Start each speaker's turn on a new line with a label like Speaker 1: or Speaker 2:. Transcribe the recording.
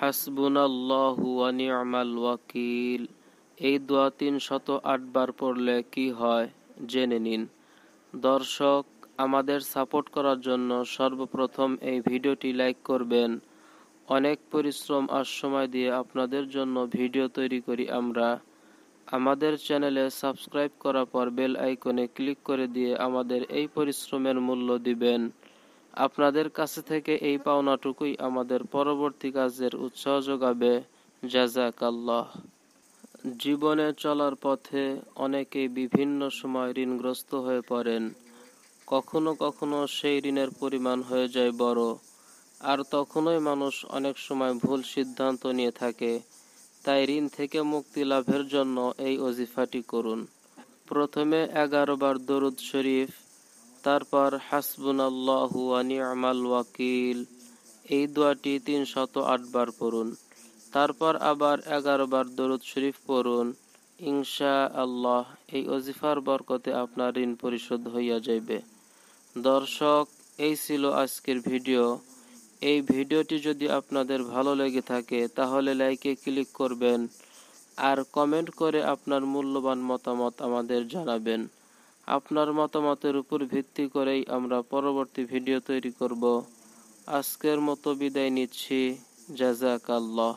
Speaker 1: হাসবুনাল্লাহু ওয়া নি'মাল ওয়াকিল। এই দোয়া তিন শত আটবার পড়লে কি হয় জেনে নিন। দর্শক, আমাদের সাপোর্ট করার জন্য সর্বপ্রথম এই ভিডিওটি লাইক করবেন। অনেক পরিশ্রম আর সময় দিয়ে আপনাদের জন্য ভিডিও তৈরি করি আমরা। আমাদের চ্যানেলে সাবস্ক্রাইব করার পর বেল আইকনে ক্লিক করে দিয়ে আমাদের এই পরিশ্রমের মূল্য দিবেন। আপনাদের কাছে থেকে এই পাওনাটুকুই আমাদের পরবর্তী কাজের উৎসাহ যোগাবে। জাজাক আল্লাহ জীবনে চলার পথে অনেকেই বিভিন্ন সময় ঋণগ্রস্ত হয়ে পড়েন। কখনো কখনো সেই ঋণের পরিমাণ হয়ে যায় বড়। আর তখনই মানুষ অনেক সময় ভুল সিদ্ধান্ত নিয়ে থাকে। তাই ঋণ থেকে মুক্তি লাভের জন্য এই অজিফাটি করুন। প্রথমে এগারো বার দরুদ শরীফ তারপর হাসবুন আল্লাহ নি'মাল ওয়াকিল। এই দোয়াটি তিন শত আটবার পড়ুন। তারপর আবার এগারো বার দরুদ শরীফ পড়ুন। ইনশা আল্লাহ এই অজিফার বরকতে আপনার ঋণ পরিশোধ হইয়া যাইবে। দর্শক, এই ছিল আজকের ভিডিও। এই ভিডিওটি যদি আপনাদের ভালো লেগে থাকে, তাহলে লাইকে ক্লিক করবেন আর কমেন্ট করে আপনার মূল্যবান মতামত আমাদের জানাবেন। আপনার মতামতের উপর ভিত্তি করেই আমরা পরবর্তী ভিডিও তৈরি করব। আজকের মতো বিদায় নিচ্ছি। জাজাক আল্লাহ